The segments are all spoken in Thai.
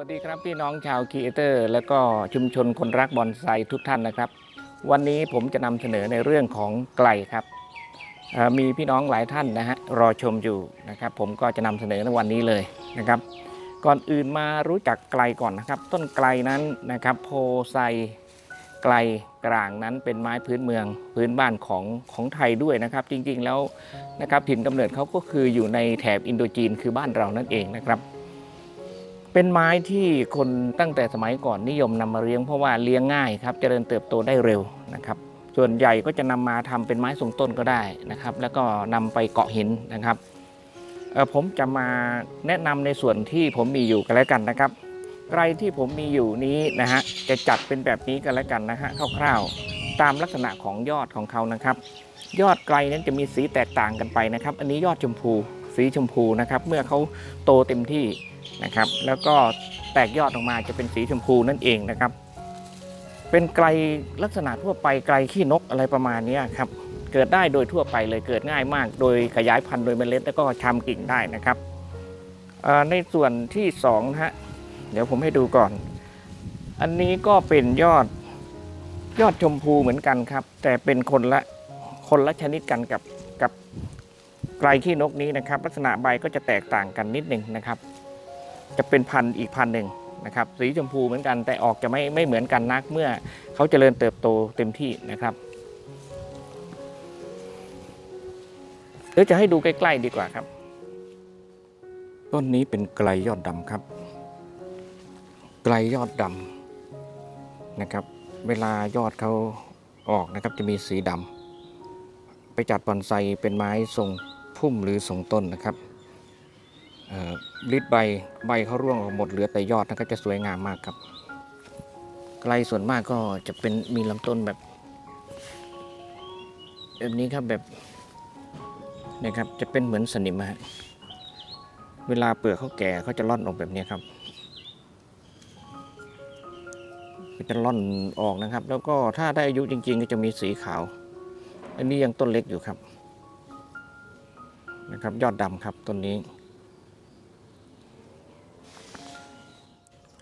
วัสดีครับพี่น้องชาวครีเอเตอร์ และก็ชุมชนคนรักบอนไซทุกท่านนะครับ วันนี้ผมจะนำเสนอในเรื่องของไกลครับมีพี่น้องหลายท่านนะฮะรอชมอยู่นะครับ ผมก็จะนำเสนอในวันนี้เลยนะครับ ก่อนอื่นมารู้จักไกลก่อนนะครับ ต้นไกลนั้นนะครับโพไซไกลกลางนั้นเป็นไม้พื้นเมืองพื้นบ้านของของไทยด้วยนะครับ จริงๆแล้วนะครับถิ่นกำเนิดเขาก็คืออยู่ในแถบอินโดจีนคือบ้านเรานั่นเองนะครับ เป็นไม้ที่คนตั้งแต่สมัยก่อนนิยมนำมาเลี้ยงเพราะว่าเลี้ยงง่ายครับเจริญเติบโตได้เร็วนะครับส่วนใหญ่ก็จะนำมาทำเป็นไม้ทรงต้นก็ได้นะครับ แล้วก็นำไปเกาะหินนะครับผมจะมาแนะนำในส่วนที่ผมมีอยู่กันแล้วกันนะครับไรที่ผมมีอยู่นี้นะฮะจะจัดเป็นแบบนี้กันแล้วกันนะฮะคร่าวๆตามลักษณะของยอดของเขานะครับ ยอดไกลนั้นจะมีสีแตกต่างกันไปนะครับ อันนี้ยอดชมพู สีชมพูนะครับ เมื่อเขาโตเต็มที่นะครับ แล้วก็แตกยอดออกมาจะเป็นสีชมพูนั่นเองนะครับ เป็นไกลลักษณะทั่วไปไกลขี้นกอะไรประมาณนี้ครับ เกิดได้โดยทั่วไปเลยเกิดง่ายมาก โดยขยายพันธุ์โดยเมล็ดแล้วก็ชำกิ่งได้นะครับในส่วนที่สองนะฮะเดี๋ยวผมให้ดูก่อน อันนี้ก็เป็นยอดยอดชมพูเหมือนกันครับ แต่เป็นคนละคนละชนิดกันกับกับ ไกลขี้นกนี้นะครับ ลักษณะใบก็จะแตกต่างกันนิดหนึ่งนะครับ จะเป็นพันธุ์อีกพันธุ์หนึ่งนะครับ สีชมพูเหมือนกันแต่ออกจะไม่ไม่เหมือนกันนักเมื่อเขาเจริญเติบโตเต็มที่นะครับเดี๋ยวจะให้ดูใกล้ๆดีกว่าครับ ต้นนี้เป็นไกลยอดดำครับ ไกลยอดดำนะครับ เวลายอดเขาออกนะครับจะมีสีดำไปจัดบอนไซเป็นไม้ทรง พุ่มหรือทรงต้นนะครับริดใบใบเขาร่วงหมดเหลือแต่ยอดนะก็จะสวยงามมากครับไกลส่วนมากก็จะเป็นมีลำต้นแบบ แบบนี้ครับแบบนี่ยครับจะเป็นเหมือนสนิมฮะเวลาเปลือกเขาแก่เขาจะร่อนออกแบบนี้ครับจะร่อนออกนะครับ แล้วก็ถ้าได้อายุจริง ๆ ก็จะมีสีขาว อันนี้ยังต้นเล็กอยู่ครับ นะครับยอดดำครับต้นนี้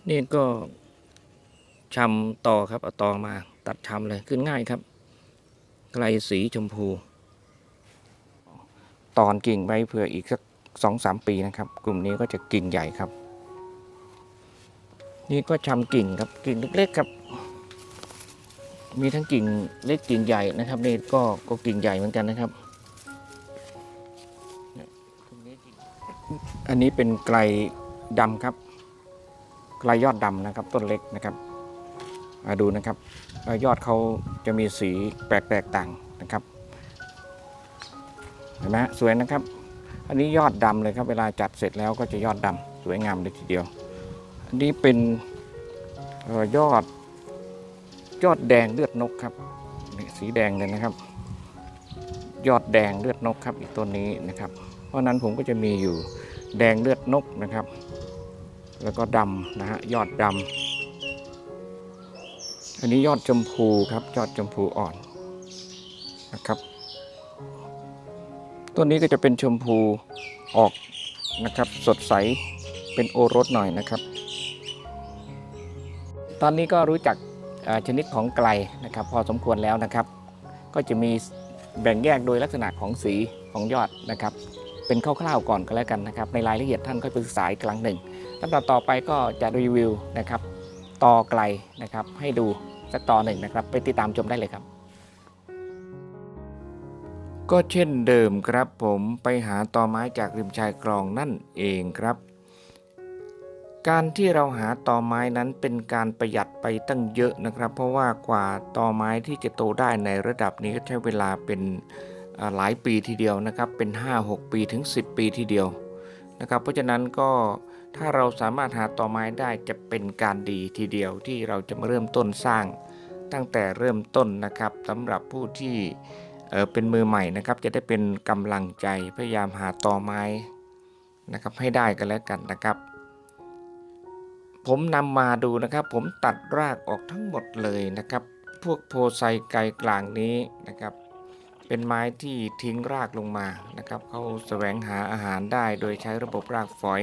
นี่ก็ชำต่อครับเอาตอมาตัดชำเลยขึ้นง่ายครับ ไกลสีชมพู ตอนกิ่งไว้เผื่ออีกสักสองสามปีนะครับ กลุ่มนี้ก็จะกิ่งใหญ่ครับ นี่ก็ชำกิ่งครับกิ่งเล็กๆครับ มีทั้งกิ่งเล็กกิ่งใหญ่นะครับนี่ก็ก็กิ่งใหญ่เหมือนกันนะครับ อันนี้เป็นไกลดำครับลายยอดดำนะครับต้นเล็กนะครับมาดูนะครับยอดเขาจะมีสีแปลกแตกต่างนะครับเห็นไหมสวยนะครับ อันนี้ยอดดำเลยครับ เวลาจัดเสร็จแล้วก็จะยอดดำสวยงามเลยทีเดียว อันนี้เป็นออยอดยอดแดงเลือดนกครับสีแดงเลยนะครับ ยอดแดงเลือดนกครับอีกต้นนี้นะครับ เพราะนั้นผมก็จะมีอยู่ แดงเลือดนกนะครับ แล้วก็ดำนะฮะยอดดำอันนี้ยอดชมพูครับยอดชมพูอ่อนนะครับต้นนี้ก็จะเป็นชมพูออกนะครับ สดใสเป็นโอรสหน่อยนะครับ ตอนนี้ก็รู้จักชนิดของไกลนะครับ พอสมควรแล้วนะครับ ก็จะมีแบ่งแยกโดยลักษณะของสีของยอดนะครับ เป็นคร่าวๆก่อนก็แล้วกันนะครับ ในรายละเอียดท่านก็ไปศึกษาอีกครั้งหนึ่งลำดับต่อไปก็จะรีวิวนะครับต่อไกลนะครับ ให้ดูสักต่อหนึ่งนะครับ ไปติดตามชมได้เลยครับ ก็เช่นเดิมครับผมไปหาตอไม้จากริมชายคลองนั่นเองครับ การที่เราหาตอไม้นั้นเป็นการประหยัดไปตั้งเยอะนะครับ เพราะว่ากว่าตอไม้ที่จะโตได้ในระดับนี้ก็ใช้เวลาเป็น หลายปีทีเดียวนะครับเป็น 5-6 ปีถึง 10 ปีทีเดียวนะครับเพราะฉะนั้นก็ถ้าเราสามารถหาต่อไม้ได้จะเป็นการดีทีเดียวที่เราจะมาเริ่มต้นสร้าง ตั้งแต่เริ่มต้นนะครับสำหรับผู้ที่เเป็นมือใหม่นะครับ จะได้เป็นกำลังใจพยายามหาต่อไม้นะครับให้ได้กันแล้วกันนะครับ ผมนำมาดูนะครับ ผมตัดรากออกทั้งหมดเลยนะครับ พวกโพไซไกลกลางนี้นะครับ เป็นไม้ที่ทิ้งรากลงมานะครับเขาแสวงหาอาหารได้โดยใช้ระบบรากฝอย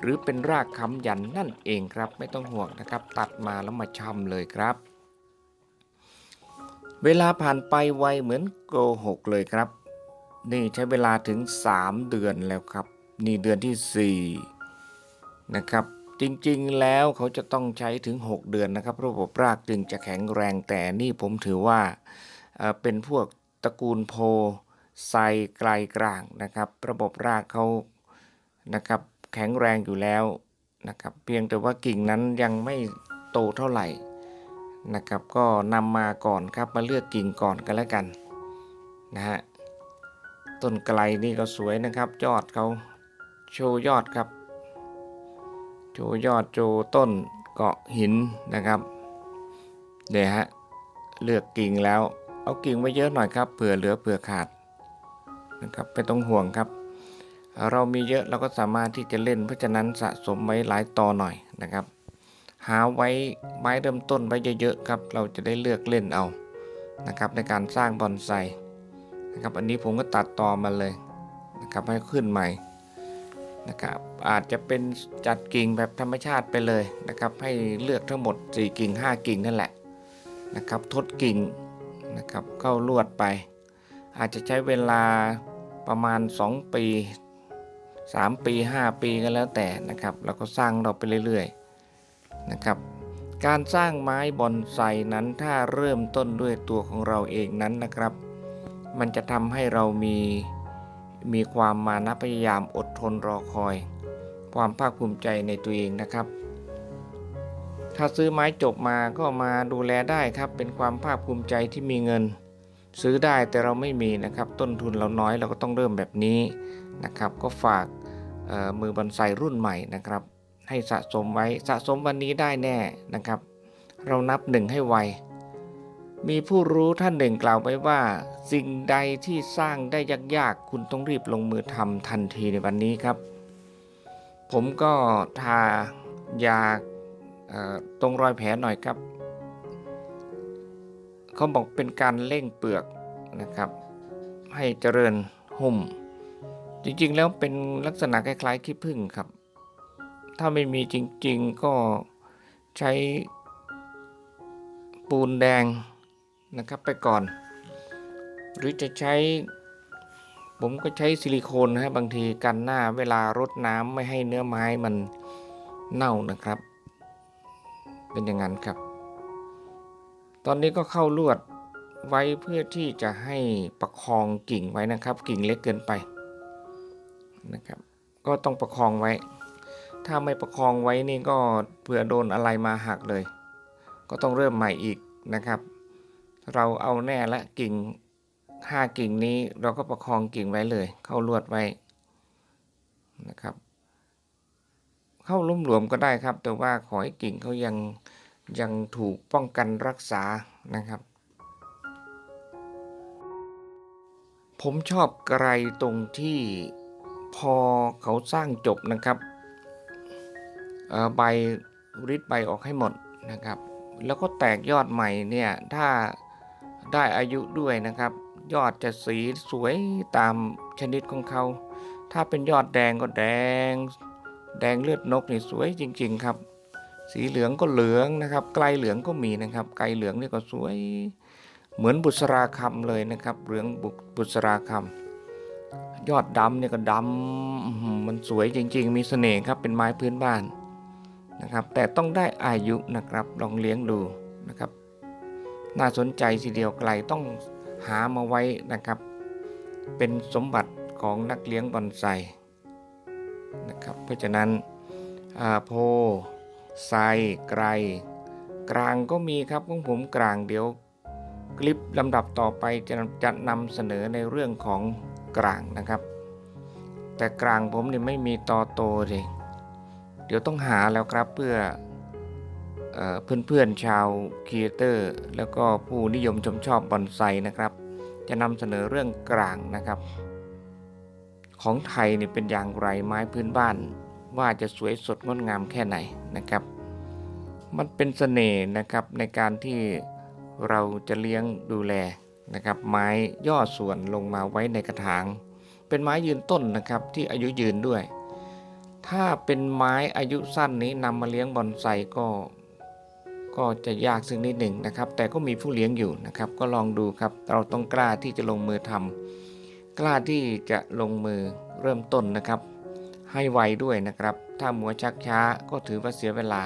หรือเป็นรากค้ำยันนั่นเองครับ ไม่ต้องห่วงนะครับ ตัดมาแล้วมาชำเลยครับ เวลาผ่านไปไวเหมือนโกหกเลยครับ นี่ใช้เวลาถึง 3 เดือนแล้วครับ นี่เดือนที่ 4 นะครับจริงๆ แล้วเขาจะต้องใช้ถึง 6 เดือนนะครับ ระบบรากจึงจะแข็งแรงแต่นี่ผมถือว่าเป็นพวก ตระกูลโพไซไกลกลางนะครับ ระบบรากเขานะครับแข็งแรงอยู่แล้วนะครับ เพียงแต่ว่ากิ่งนั้นยังไม่โตเท่าไหร่นะครับ ก็นำมาก่อนครับมาเลือกกิ่งก่อนกันแล้วกันนะฮะต้นไกลนี่ก็สวยนะครับ ยอดเขาโชว์ยอดครับ โชว์ยอดโชว์ต้นเกาะหินนะครับเดี๋ยวฮะเลือกกิ่งแล้ว เอากิ่งไว้เยอะหน่อยครับเผื่อเหลือเผื่อขาดนะครับไม่ต้องห่วงครับ เรามีเยอะเราก็สามารถที่จะเล่น เพราะฉะนั้นสะสมไว้หลายต่อหน่อยนะครับ หาไว้ไม้เริ่มต้นไว้เยอะๆครับ เราจะได้เลือกเล่นเอานะครับในการสร้างบอนไซนะครับอันนี้ผมก็ตัดตอมาเลยนะครับให้ขึ้นใหม่นะครับอาจจะเป็นจัดกิ่งแบบธรรมชาติไปเลยนะครับ ให้เลือกทั้งหมด 4 กิ่ง 5 กิ่งนั่นแหละนะครับทดกิ่ง นะครับเข้าลวดไป อาจจะใช้เวลาประมาณ 2 ปี 3 ปี 5 ปีก็แล้วแต่นะครับเราก็สร้างเราไปเรื่อยๆนะครับการสร้างไม้บอนไซนั้นถ้าเริ่มต้นด้วยตัวของเราเองนั้นนะครับ มันจะทำให้เรามีมีความมานะพยายามอดทนรอคอย ความภาคภูมิใจในตัวเองนะครับ ถ้าซื้อไม้จบมาก็มาดูแลได้ครับ เป็นความภาคภูมิใจที่มีเงิน ซื้อได้แต่เราไม่มีนะครับ ต้นทุนเราน้อยเราก็ต้องเริ่มแบบนี้นะครับ ก็ฝากมือบอนไซรุ่นใหม่นะครับ ให้สะสมไว้สะสมวันนี้ได้แน่นะครับ เรานับหนึ่งให้ไวมีผู้รู้ท่านหนึ่งกล่าวไว้ว่า สิ่งใดที่สร้างได้ยากๆ คุณต้องรีบลงมือทำทันทีในวันนี้ครับ ผมก็ทายา ตรงรอยแผลหน่อยครับเขาบอกเป็นการเร่งเปลือกนะครับ ให้เจริญหุ่ม จริงๆแล้วเป็นลักษณะคล้ายๆขี้ผึ้งครับ ถ้าไม่มีจริงๆก็ใช้ปูนแดงนะครับไปก่อน หรือจะใช้ ผมก็ใช้ซิลิโคนนะฮะบางทีกันหน้าเวลารดน้ำไม่ให้เนื้อไม้มันเน่านะครับ เป็นอย่างนั้นครับ ตอนนี้ก็เข้าลวดไว้เพื่อที่จะให้ประคองกิ่งไว้นะครับ กิ่งเล็กเกินไปนะครับ ก็ต้องประคองไว้ ถ้าไม่ประคองไว้นี่ก็เผื่อโดนอะไรมาหักเลย ก็ต้องเริ่มใหม่อีกนะครับ เราเอาแน่ละกิ่งห้ากิ่งนี้เราก็ประคองกิ่งไว้เลย เข้าลวดไว้นะครับ เข้าลุ่มหลวมก็ได้ครับ แต่ว่าขอให้กิ่งเขายังยังถูกป้องกันรักษานะครับ ผมชอบไกรตรงที่พอเขาสร้างจบนะครับใบริดใบออกให้หมดนะครับ แล้วก็แตกยอดใหม่เนี่ยถ้าได้อายุด้วยนะครับ ยอดจะสีสวยตามชนิดของเขา ถ้าเป็นยอดแดงก็แดง แดงเลือดนกนี่สวยจริง ๆ ครับ สีเหลืองก็เหลืองนะครับ ไกลเหลืองก็มีนะครับ ไกลเหลืองนี่ก็สวย เหมือนบุษราคำเลยนะครับ เหลืองบุบุษราคำยอดดำเนี่ยก็ดำมันสวยจริง ๆ มีเสน่ห์ครับเป็นไม้พื้นบ้านนะครับ แต่ต้องได้อายุนะครับลองเลี้ยงดูนะครับ น่าสนใจทีเดียวไกลต้องหามาไว้นะครับ เป็นสมบัติของนักเลี้ยงบอนไซ นะครับเพราะฉะนั้นโพไซไกรกลางก็มีครับของผมกลางเดี๋ยวคลิปลำดับต่อไปจะจะนำเสนอในเรื่องของกลางนะครับ แต่กลางผมเนี่ยไม่มีตอโตเลยเดี๋ยวต้องหาแล้วครับเพื่อเอ่อเพื่อนๆชาวครีเอเตอร์แล้วก็ผู้นิยมชมชอบบอนไซนะครับ จะนำเสนอเรื่องกลางนะครับ ของไทยเนี่เป็นอย่างไรไม้พื้นบ้าน ว่าจะสวยสดงดงามแค่ไหนนะครับ มันเป็นเสน่ห์นะครับในการที่เราจะเลี้ยงดูแลนะครับ ไม้ย่อส่วนลงมาไว้ในกระถาง เป็นไม้ยืนต้นนะครับที่อายุยืนด้วย ถ้าเป็นไม้อายุสั้นนี้นำมาเลี้ยงบอนไซก็ก็จะยากสักนิดหนึ่งนะครับ แต่ก็มีผู้เลี้ยงอยู่นะครับ ก็ลองดูครับ เราต้องกล้าที่จะลงมือทำ กล้าที่จะลงมือเริ่มต้นนะครับ ให้ไวด้วยนะครับ ถ้ามัวชักช้าก็ถือว่าเสียเวลา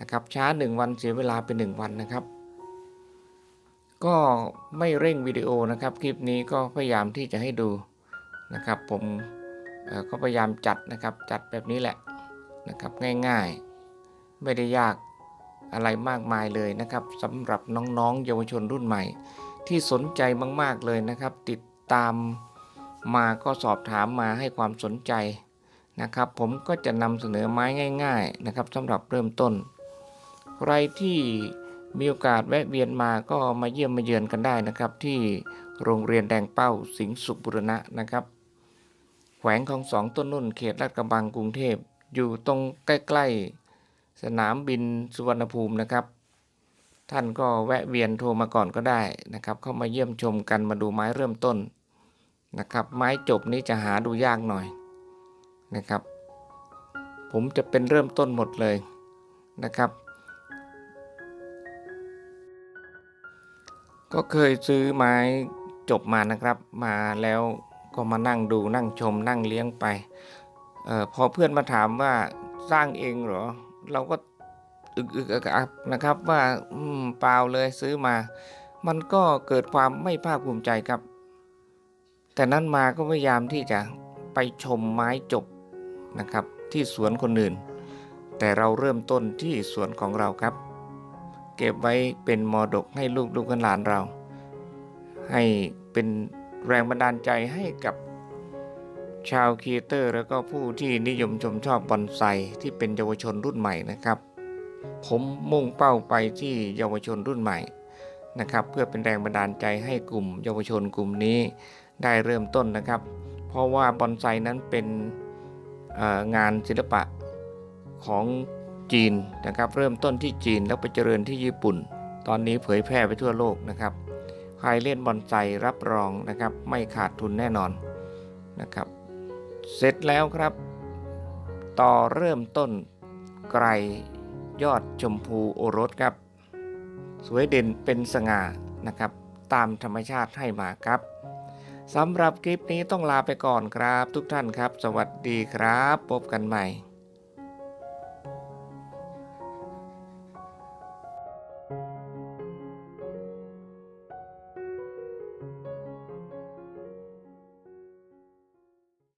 นะครับ ช้า 1 วันเสียเวลาเป็น 1 วันนะครับ ก็ไม่เร่งวิดีโอนะครับ คลิปนี้ก็พยายามที่จะให้ดูนะครับ ผมก็พยายามจัดนะครับจัดแบบนี้แหละนะครับง่ายๆ ไม่ได้ยากอะไรมากมายเลยนะครับสำหรับน้องๆ เยาวชนรุ่นใหม่ ที่สนใจมาก ๆ เลยนะครับ ติด ตามมาก็สอบถามมาให้ความสนใจนะครับ ผมก็จะนำเสนอไม้ง่าย ๆนะครับสำหรับเริ่มต้น ใครที่มีโอกาสแวะเวียนมาก็มาเยี่ยมมาเยือนกันได้นะครับ ที่โรงเรียนแดงเป้าสิงห์สุขบุรณะนะครับ แขวงของสองต้นนุ่นเขตลาดกระบังกรุงเทพอยู่ตรงใกล้ ๆ สนามบินสุวรรณภูมินะครับ ท่านก็แวะเวียนโทรมาก่อนก็ได้นะครับ เข้ามาเยี่ยมชมกันมาดูไม้เริ่มต้นนะครับ ไม้จบนี้จะหาดูยากหน่อยนะครับ ผมจะเป็นเริ่มต้นหมดเลยนะครับ ก็เคยซื้อไม้จบมานะครับ มาแล้วก็มานั่งดูนั่งชมนั่งเลี้ยงไปเออพอเพื่อนมาถามว่าสร้างเองเหรอ เราก็ อึกอึกอักนะครับว่าอืมเปล่าเลยซื้อมา มันก็เกิดความไม่ภาคภูมิใจครับ แต่นั้นมาก็พยายามที่จะไปชมไม้จบนะครับ ที่สวนคนอื่น แต่เราเริ่มต้นที่สวนของเราครับ เก็บไว้เป็นมรดกให้ลูกลูกหลานเรา ให้เป็นแรงบันดาลใจให้กับชาวครีเอเตอร์ แล้วก็ผู้ที่นิยมชมชอบบอนไซที่เป็นเยาวชนรุ่นใหม่นะครับ ผมมุ่งเป้าไปที่เยาวชนรุ่นใหม่นะครับเพื่อเป็นแรงบันดาลใจให้กลุ่ม เยาวชนกลุ่มนี้ได้เริ่มต้นนะครับ เพราะว่าบอนไซนั้นเป็นงานศิลปะของจีนนะครับ เริ่มต้นที่จีนแล้วไปเจริญที่ญี่ปุ่น ตอนนี้เผยแพร่ไปทั่วโลกนะครับ ใครเล่นบอนไซรับรองนะครับ ไม่ขาดทุนแน่นอนนะครับ เสร็จแล้วครับ ต่อเริ่มต้นไกร ยอดชมพูโอรสครับ สวยเด่นเป็นสง่านะครับ ตามธรรมชาติให้มาครับสำหรับคลิปนี้ต้องลาไปก่อนครับ ทุกท่านครับ สวัสดีครับ พบกันใหม่